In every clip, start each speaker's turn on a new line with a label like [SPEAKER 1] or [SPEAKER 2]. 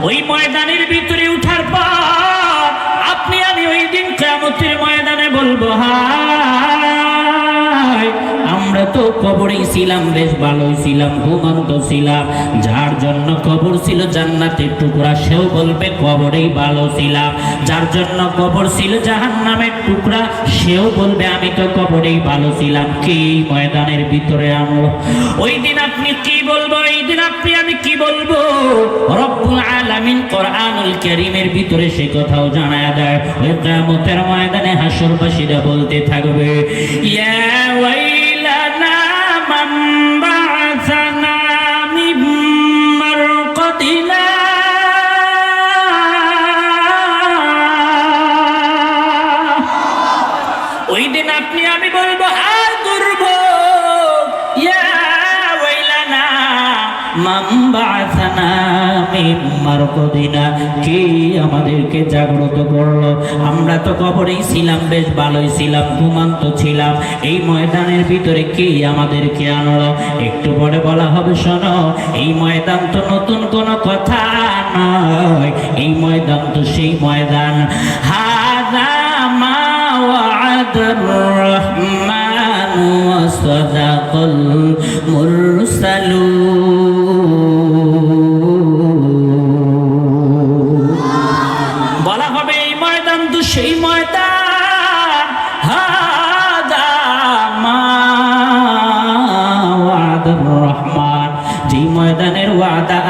[SPEAKER 1] ওই ময়দানের ভিতরে উঠার পর আপনি আমি ওই দিন কেমতের ময়দানে বলব আমরা তো কবরেই ছিলাম, বেশ ভালোই ছিলাম, ঘুমন্ত ছিলাম। যার জন্য কবর ছিল জান্নাতের টুকরা, সেও বলবে কবরেই ভালো ছিলাম। যার জন্য কবর ছিল জাহান্নামের টুকরা, সেও বলবে আমি তো কবরেই ভালো ছিলাম। কি ময়দানের ভিতরে আনলো ওই দিন আপনি কি বলব? ওই দিন আপনি, আমি কি বলব? রব্বুল আলামিন কোরআনুল কারীমের ভিতরে সে কথাও জানায় দেয়। ওই কিয়ামতের ময়দানে হাসরবাসীরা বলতে থাকবে, ইয়া ওয়াইলানা মারকাদিনা কে আমাদেরকে জাগ্রত করলো আমরা তো কবরেই ছিলাম বেশ ভালোই ছিলাম ঘুমান্ত ছিলাম এই ময়দানের ভিতরে কে আমাদেরকে আনলো একটু পরে বলা হবে শোনো এই ময়দান তো নতুন কোনো কথা নয় এই ময়দান তো সেই ময়দান হাদা মা وعد الرحمن وصدق المرسلون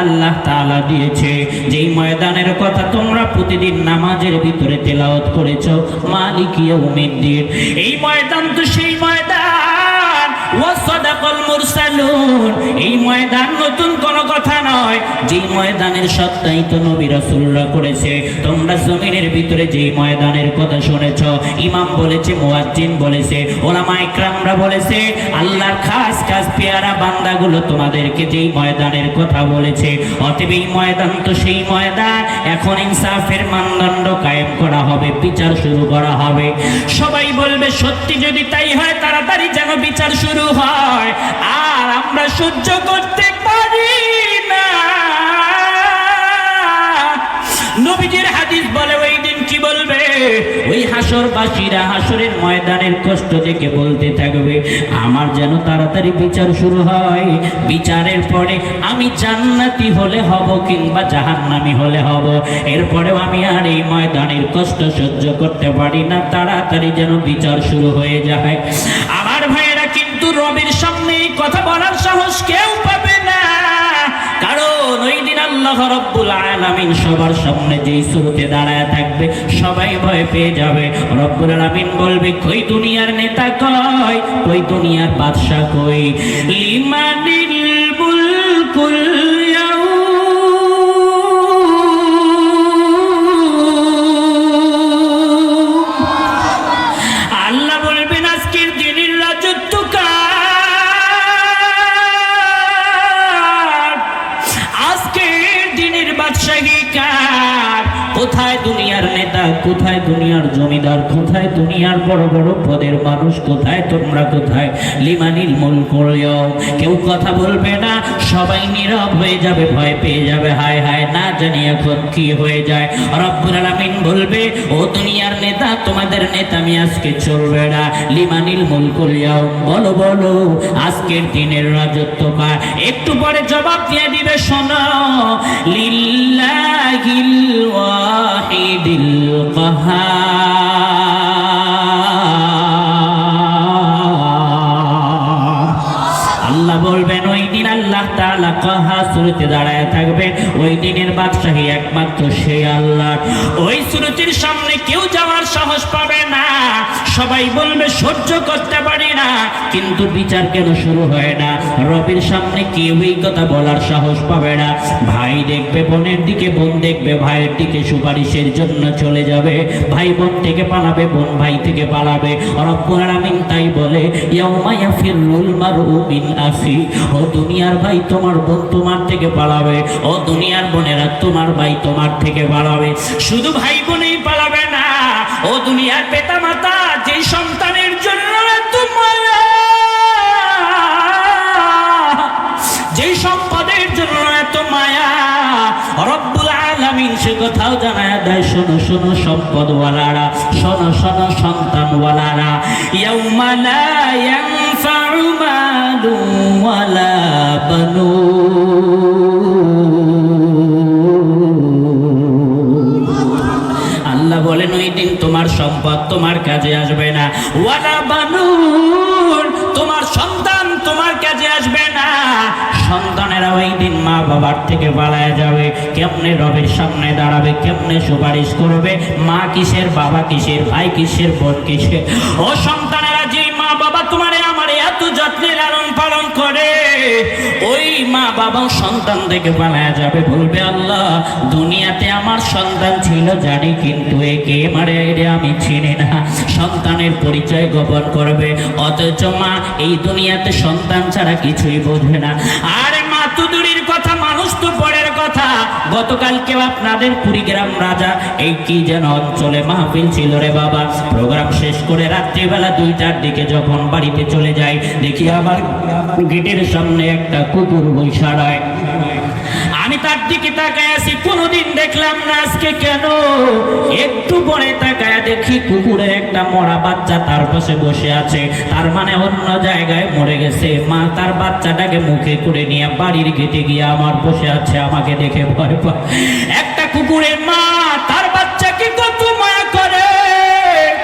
[SPEAKER 1] আল্লাহ তালা দিয়েছে। যেই ময়দানের কথা তোমরা প্রতিদিন নামাজের ভিতরে তেলাওত করেছ মালিকীয় ইয়াউমিদ্দিন। এই ময়দান তো সেই ময়দান। এই ময়দান নতুন কোনো কথা নয়। যেই ময়দানের সত্যাই তো করেছে। তোমরা জমিনের ভিতরে যেই ময়দানের কথা শুনেছ, ইমাম বলেছে বলেছে বলেছে, আল্লাহর খাস খাস পেয়ারা বান্দাগুলো তোমাদেরকে যেই ময়দানের কথা বলেছে। অতএব এই ময়দান তো সেই ময়দান। এখন ইনসাফের মানদণ্ড কায়েম করা হবে, বিচার শুরু করা হবে। সবাই বলবে, সত্যি যদি তাই হয়, তাড়াতাড়ি যেন বিচার শুরু হয়, আর আমরা সহ্য করতে পারি না। নবীজির হাদিস বলে, ওই দিন কি বলবে? ওই হাসরবাসীরা হাসরের ময়দানের কষ্ট দেখে বলতে থাকবে, আমার যেন তাড়াতাড়ি বিচার শুরু হয়। বিচারের পরে আমি জান্নাতি হলে হব কিংবা জাহান্নামি হলে হব। এরপরেও আমি আর এই ময়দানের কষ্ট সহ্য করতে পারি না। তাড়াতাড়ি যেন বিচার শুরু হয়ে যায়। আমার রবির সামনে কথা বলার সাহস কেউ পাবে না। কারণ ওই দিন আল্লাহ রব্বুল আলামিন সবার সামনে যেই সুরতে দাঁড়ায় থাকবে, সবাই ভয় পেয়ে যাবে। রব্বুল আলামিন বলবে, কই দুনিয়ার নেতা কই কই দুনিয়ার বাদশা কই লিমানিল মুলকুল বাদশাহী কার? কোথায় দুনিয়ার নেতা, কোথায় দুনিয়ার জমিদার, কোথায় দুনিয়ার বড় বড় পদের মানুষ, কোথায় তোমরা কোথায় লিমানিল মূল করিও কেউ কথা বলবে না, সবাই নীরব হয়ে যাবে, ভয় পেয়ে যাবে, হায় হায়, না জানি এখন কি হয়ে যায়। রব্বুল আলামিন বলবে, ও দুনিয়ার নেতা, তোমাদের নেতা আমি আজকে চলবে না লিমানিল মূল করিয়াও বলো বলো, আজকের দিনের রাজত্ব কার? একটু পরে জবাব দিয়ে দিবে, শোনো, লিল্লাহিল ওয়াহিদিল কাহার আল্লাহ বলবেন, ওই দিন আল্লাহ তাআলা কাহা সুরতে দাঁড়ায় থাকবে, ওই দিনের বাদশাহী একমাত্র সে আল্লাহ। ওই সুরতির সামনে কেউ যাওয়ার সাহস পাবে না। সবাই বলবে, সহ্য করতে পারি না। কিন্তু বিচার কেন শুরু হয় না? রবির সামনে কেউ এই কথা বলার সাহস পাবে না। ভাই দেখবে, বোনের দিকে, বোন দেখবে, ভাইয়ের দিকে সুপারিশের জন্য চলে যাবে। ভাই বোন থেকে পালাবে, বোন ভাই থেকে পালাবে। রব্বুল তাই বলে ও দুনিয়ার ভাই, তোমার বোন তোমার থেকে পালাবে। ও দুনিয়ার বোনেরা, তোমার ভাই তোমার থেকে পালাবে। শুধু ভাই বোনেই পালাবে না, ও দুনিয়ার পিতা যেই সন্তানের জন্য যেই সম্পদের জন্য এত মায়া, রব্বুল আলা আলামিন সে কথাও জানায় দেয়, শোনো শোনো সম্পদওয়ালারা, শোনো শোনো সন্তানওয়ালারা। ইয়াউমা লা ইয়ানফাউ তোমার কাজে আসবে না। ওয়ালা বানুন, তোমার সন্তান তোমার কাজে আসবে না। সন্তানেরা ওই দিন মা বাবার থেকে পালায় যাবে। কেমনে রবের সামনে দাঁড়াবে, কেমনে সুপারিশ করবে? মা কিসের, বাবা কিসের, ভাই কিসের, বোন কিসের? ও সন্তানেরা যে মা বাবা তোমারে আমার এত যত্নের পালন করে। ওই মা বাবা সন্তান দেখে পালায় যাবে, বলবে, আল্লাহ, দুনিয়াতে আমার সন্তান ছিল, জানি কিন্তু একে মারে এরে আমি চিনি না। সন্তানের পরিচয় গোপন করবে। অথচ মা এই দুনিয়াতে সন্তান ছাড়া কিছুই বোঝে না। আরে মা তুদুরির কথা, মানুষ তো পরের কথা। গতকালকেও আপনাদের কুড়িগ্রাম রাজা, এই কি যেন অঞ্চলে মাহফিল ছিল রে বাবা। প্রোগ্রাম শেষ করে রাত্রিবেলা দুইটার দিকে যখন বাড়িতে চলে যাই দেখি আবার গেটের সামনে একটা কুকুর বৈশাড়ায়। আমি তার দিকে তাকায় আছি, কোনোদিন দেখলাম না আজকে কেন? একটু পরে তাকায় দেখি কুকুরের একটা মরা বাচ্চা তার পাশে বসে আছে। তার মানে অন্য জায়গায় মরে গেছে। মা তার বাচ্চাটাকে মুখে করে নিয়ে বাড়ির গেটে গিয়ে আমার বসে আছে, আমাকে দেখে ভয় পায়। একটা কুকুরের মা তার বাচ্চাকে কত মায়া করে।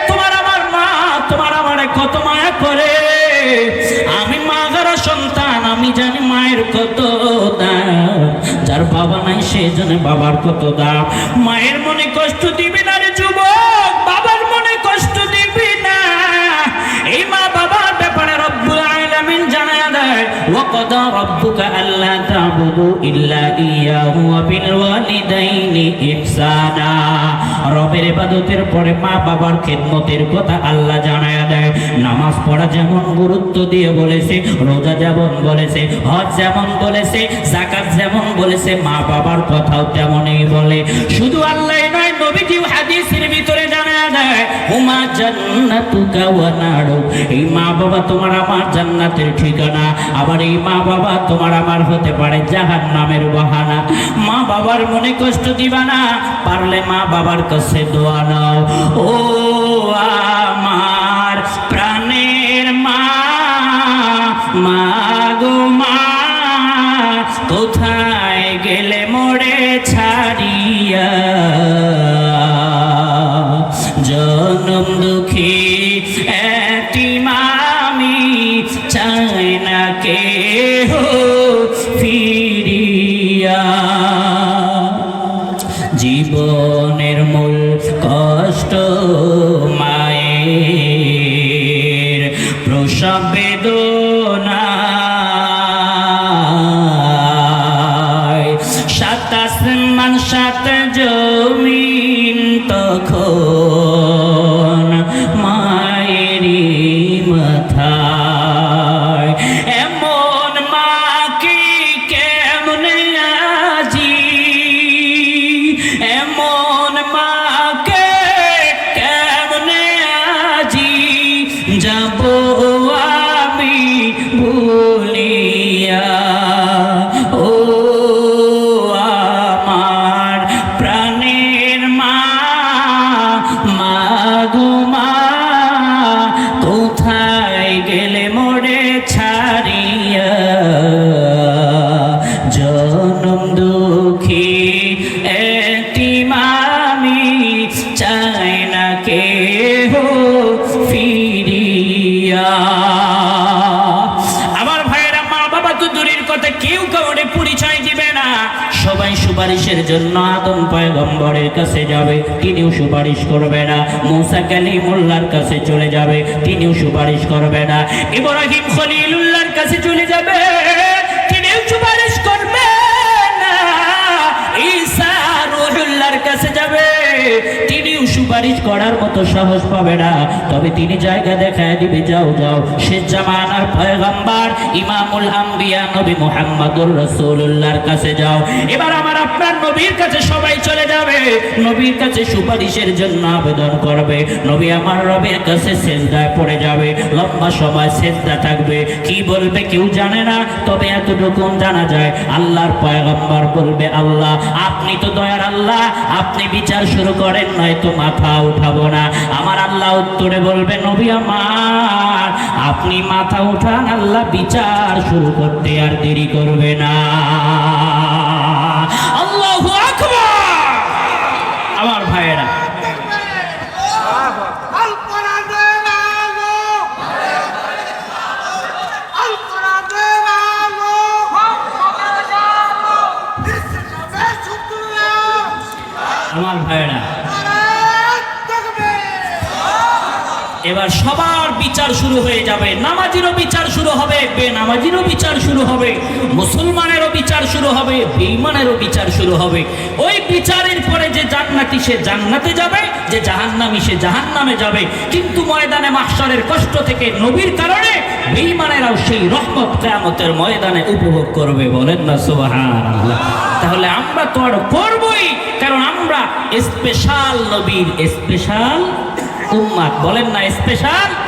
[SPEAKER 1] তোমার আমার মা, তোমার আমার কত মায়া করে। আমি মা গারা সন্তান, আমি জানি মায়ের কত দাম। যার বাবা নাই, সে জানে বাবার কত দাম। মায়ের মনে কষ্ট দিবি وقضى ربك ألا تعبدوا إلا إياه وبالوالدين إحسانا রবের ইবাদতের পরে মা বাবার খেদমতের কথা আল্লাহ জানায়া দেয় নামাজ পড়া যেমন গুরুত্ব দিয়ে বলেছে রোজা যেমন বলেছে হজ যেমন বলেছে জাকাত যেমন বলেছে মা বাবার কথাও তেমনই বলে শুধু আল্লাহ নয় নবীজি হাদিসের জান্নাতুকা ওয়া এই মা বাবা তোমার আমার জান্নাতের ঠিকানা। আবার এই মা বাবা তোমার আমার হতে পারে জাহান নামের বাহানা। মা বাবার মনে কষ্ট দিবা না, পারলে মা বাবার কাছে দোয়া নাও। ও আমার প্রাণের মা মা জীবনের মূল কষ্ট মায়ের। প্রসব বেদনা। সাত আসমান সাত জমিন তখন মায়েরই মাথায় কেউ কাউরে পরিচয় দিবে না। সবাই সুপারিশের জন্য আদম পয়গম্বরের কাছে যাবে, তিনিও সুপারিশ করবে না। মুসা কালিমুল্লাহর কাছে চলে যাবে, তিনিও সুপারিশ করবে না। ইব্রাহিম খলিলুল্লাহর কাছে চলে যাবে, তিনিও সুপারিশ করবে না। ঈসা রুহুল্লাহর কাছে যাবে সুপারিশ করার মতো সাহস পাবে না। তবে তিনি জায়গা দেখায় দিবে, যাও যাও। শেষ জামানার পয়গম্বর ইমামুল আম্বিয়া নবী মুহাম্মদুর রাসূলুল্লাহর কাছে যাও। এবার আমার আপনার নবীর কাছে সবাই চলে যাবে। নবীর কাছে সুপারিশের জন্য আবেদন করবে। নবী আমার রবের কাছে সেজদায় পড়ে যাবে। লম্বা সময় সেজদা থাকবে। কি বলবে কেউ জানে না, তবে এতটুকু জানা যায়, আল্লাহর পয়গম্বর বলবে, আল্লাহ, আপনি তো দয়ার আল্লাহ, আপনি বিচার শুরু করেন, নয়তো মাথা মাথা উঠাবো না। আমার আল্লাহ উত্তরে বলবেন নবী আমার, আপনি মাথা উঠান, আল্লাহ বিচার শুরু করতে আর দেরি করবে না। আমার ভাইয়েরা। আমার এবার সবার বিচার শুরু হয়ে যাবে। নামাজিরও বিচার শুরু হবে, বেনামাজিরও বিচার শুরু হবে, মুসলমানেরও বিচার শুরু হবে, বেঈমানেরও বিচার শুরু হবে। ওই বিচারের পরে যে জান্নাতি সে জান্নাতে যাবে, যে জাহান্নামী সে জাহান্নামে যাবে। কিন্তু ময়দানে মাস্টারের কষ্ট থেকে নবীর কারণে বেঈমানেরাও সেই রহমত কেয়ামতের ময়দানে উপভোগ করবে। বলেন না, সুবহানাল্লাহ। তাহলে আমরা তো আর করবই, কারণ আমরা স্পেশাল নবীর স্পেশাল উম্মাদ। বলেন না স্পেশাল?